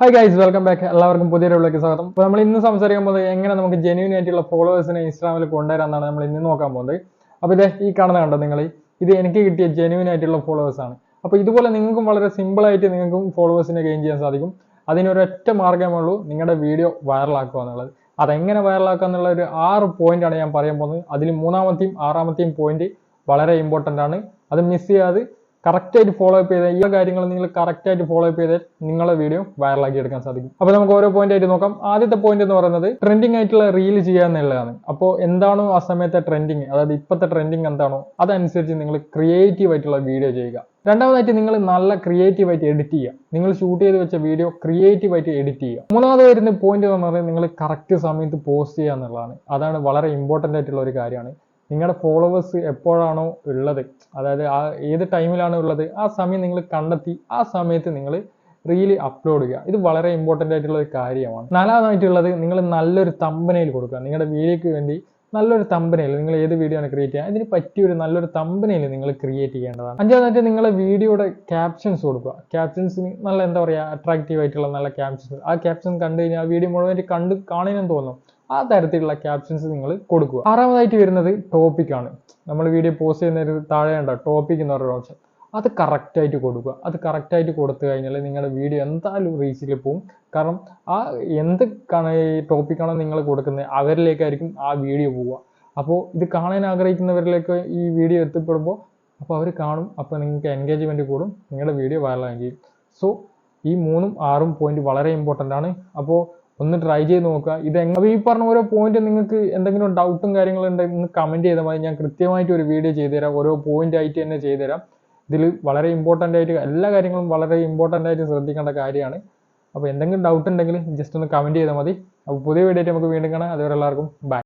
Hi guys welcome back എല്ലാവർക്കും പുതിയൊരു വിളിക്ക് സ്വാഗതം. അപ്പോൾ നമ്മൾ ഇന്ന് സംസാരിക്കാൻ പോകുന്നത് എങ്ങനെ നമുക്ക് ജെന്യൂൻ ആയിട്ടുള്ള ഫോളോവേഴ്സിനെ ഇൻസ്റ്റാഗ്രാമിൽ കൊണ്ടുവരാമെന്നാണ് നമ്മൾ ഇന്ന് നോക്കാൻ പോകുന്നത്. അപ്പോൾ ഇത് ഈ കാണുന്ന കണ്ടോ നിങ്ങൾ? ഇത് എനിക്ക് കിട്ടിയ ജെന്യൂൻ ആയിട്ടുള്ള ഫോളോവേഴ്സ് ആണ്. അപ്പോൾ ഇതുപോലെ നിങ്ങൾക്കും വളരെ സിമ്പിൾ ആയിട്ട് നിങ്ങൾക്കും ഫോളോവേഴ്സിനെ ഗെയിൻ ചെയ്യാൻ സാധിക്കും. അതിനൊരൊറ്റ മാർഗമേ ഉള്ളൂ നിങ്ങളുടെ വീഡിയോ വൈറലാക്കുക എന്നുള്ളത്. അതെങ്ങനെ വൈറലാക്കുക എന്നുള്ള ഒരു ആറ് പോയിന്റാണ് ഞാൻ പറയാൻ പോകുന്നത്. അതിൽ മൂന്നാമത്തെയും ആറാമത്തെയും പോയിന്റ് വളരെ ഇമ്പോർട്ടന്റ് ആണ്. അത് മിസ് ചെയ്യാതെ കറക്റ്റായിട്ട് ഫോളോ അപ്പ് ചെയ്താൽ ഈ കാര്യങ്ങൾ നിങ്ങൾ കറക്റ്റായിട്ട് ഫോളോ അപ്പ് ചെയ്താൽ നിങ്ങളുടെ വീഡിയോ വൈറലാക്കി എടുക്കാൻ സാധിക്കും. അപ്പോൾ നമുക്ക് ഓരോ പോയിന്റ് ആയിട്ട് നോക്കാം. ആദ്യത്തെ പോയിന്റ് എന്ന് പറയുന്നത് ട്രെൻഡിങ് ആയിട്ടുള്ള റീൽ ചെയ്യുക എന്നുള്ളതാണ്. അപ്പോൾ എന്താണോ ആ സമയത്തെ ട്രെൻഡിങ് അതായത് ഇപ്പോഴത്തെ ട്രെൻഡിങ് എന്താണോ അതനുസരിച്ച് നിങ്ങൾ ക്രിയേറ്റീവ് ആയിട്ടുള്ള വീഡിയോ ചെയ്യുക. രണ്ടാമതായിട്ട് നിങ്ങൾ നല്ല ക്രിയേറ്റീവ് ആയിട്ട് എഡിറ്റ് ചെയ്യുക. നിങ്ങൾ ഷൂട്ട് ചെയ്ത് വെച്ച വീഡിയോ ക്രിയേറ്റീവ് ആയിട്ട് എഡിറ്റ് ചെയ്യുക. മൂന്നാമത് വരുന്ന പോയിന്റ് എന്ന് പറയുന്നത് നിങ്ങൾ കറക്റ്റ് സമയത്ത് പോസ്റ്റ് ചെയ്യുക എന്നുള്ളതാണ്. അതാണ് വളരെ ഇമ്പോർട്ടന്റ് ആയിട്ടുള്ള ഒരു കാര്യമാണ്. നിങ്ങളുടെ ഫോളോവേഴ്സ് എപ്പോഴാണോ ഉള്ളത്? അതായത് ആ ഏത് ടൈമിലാണ് ഉള്ളത്? ആ സമയം നിങ്ങൾ കണ്ടെത്തി ആ സമയത്ത് നിങ്ങൾ റീൽ അപ്ലോഡ് ചെയ്യുക. ഇത് വളരെ ഇമ്പോർട്ടന്റ് ആയിട്ടുള്ള ഒരു കാര്യമാണ്. നാലാമതായിട്ടുള്ളത് നിങ്ങൾ നല്ലൊരു തമ്പനയിൽ കൊടുക്കുക. നിങ്ങളുടെ വീഡിയോയ്ക്ക് വേണ്ടി നല്ലൊരു തമ്പനയിൽ നിങ്ങൾ ഏത് വീഡിയോ ആണ് ക്രിയേറ്റ് ചെയ്യുക? ഇതിന് പറ്റിയ ഒരു നല്ലൊരു തമ്പനയിൽ നിങ്ങൾ ക്രിയേറ്റ് ചെയ്യേണ്ടതാണ്. അഞ്ചാമതായിട്ട് നിങ്ങൾ വീഡിയോയുടെ ക്യാപ്ഷൻസ് കൊടുക്കുക. ക്യാപ്ഷൻസിന് നല്ല എന്താ പറയുക അട്രാക്റ്റീവ് ആയിട്ടുള്ള നല്ല ക്യാപ്ഷൻസ് ആ ക്യാപ്ഷൻ കണ്ടു കഴിഞ്ഞാൽ ആ വീഡിയോ മുഴുവനായിട്ട് കണ്ട് കാണാനും തോന്നും. ആ തരത്തിലുള്ള ക്യാപ്ഷൻസ് നിങ്ങൾ കൊടുക്കുക. ആറാമതായിട്ട് വരുന്നത് ടോപ്പിക്കാണ് നമ്മൾ വീഡിയോ പോസ്റ്റ് ചെയ്യുന്നതിന് താഴെ ഉണ്ടോ? ടോപ്പിക് എന്ന് പറയുന്ന ഓപ്ഷൻ അത് കറക്റ്റായിട്ട് കൊടുക്കുക. അത് കറക്റ്റായിട്ട് കൊടുത്തു കഴിഞ്ഞാൽ നിങ്ങളുടെ വീഡിയോ എന്തായാലും റീച്ചിൽ പോവും. കാരണം ആ എന്ത് ടോപ്പിക്കാണോ നിങ്ങൾ കൊടുക്കുന്നത് അവരിലേക്കായിരിക്കും ആ വീഡിയോ പോവുക. അപ്പോൾ ഇത് കാണാൻ ആഗ്രഹിക്കുന്നവരിലേക്ക് ഈ വീഡിയോ എത്തിപ്പെടുമ്പോൾ അപ്പോൾ അവർ കാണും. അപ്പോൾ നിങ്ങൾക്ക് എൻഗേജ്മെന്റ് കൂടും. നിങ്ങളുടെ വീഡിയോ വൈറലാകുകയും സോ ഈ മൂന്നും ആറും പോയിന്റ് വളരെ ഇമ്പോർട്ടന്റ് ആണ്. അപ്പോൾ ഒന്ന് ട്രൈ ചെയ്ത് നോക്കുക. ഇത് എങ്ങനെ ഈ പറഞ്ഞ ഓരോ പോയിന്റ് നിങ്ങൾക്ക് എന്തെങ്കിലും ഡൗട്ടും കാര്യങ്ങളും ഉണ്ടെങ്കിൽ ഒന്ന് കമന്റ് ചെയ്താൽ മതി. ഞാൻ കൃത്യമായിട്ട് ഒരു വീഡിയോ ചെയ്തുതരാം. ഓരോ പോയിന്റ് ആയിട്ട് തന്നെ ചെയ്തുതരാം. ഇതിൽ വളരെ ഇമ്പോർട്ടന്റ് ആയിട്ട് എല്ലാ കാര്യങ്ങളും വളരെ ഇമ്പോർട്ടന്റ് ആയിട്ട് ശ്രദ്ധിക്കേണ്ട കാര്യമാണ്. അപ്പോൾ എന്തെങ്കിലും ഡൗട്ട് ഉണ്ടെങ്കിൽ ജസ്റ്റ് ഒന്ന് കമന്റ് ചെയ്താൽ മതി. അപ്പോൾ പുതിയ വീഡിയോ ആയിട്ട് നമുക്ക് വീണ്ടും കാണാം. അതുവരെ എല്ലാവർക്കും ബൈ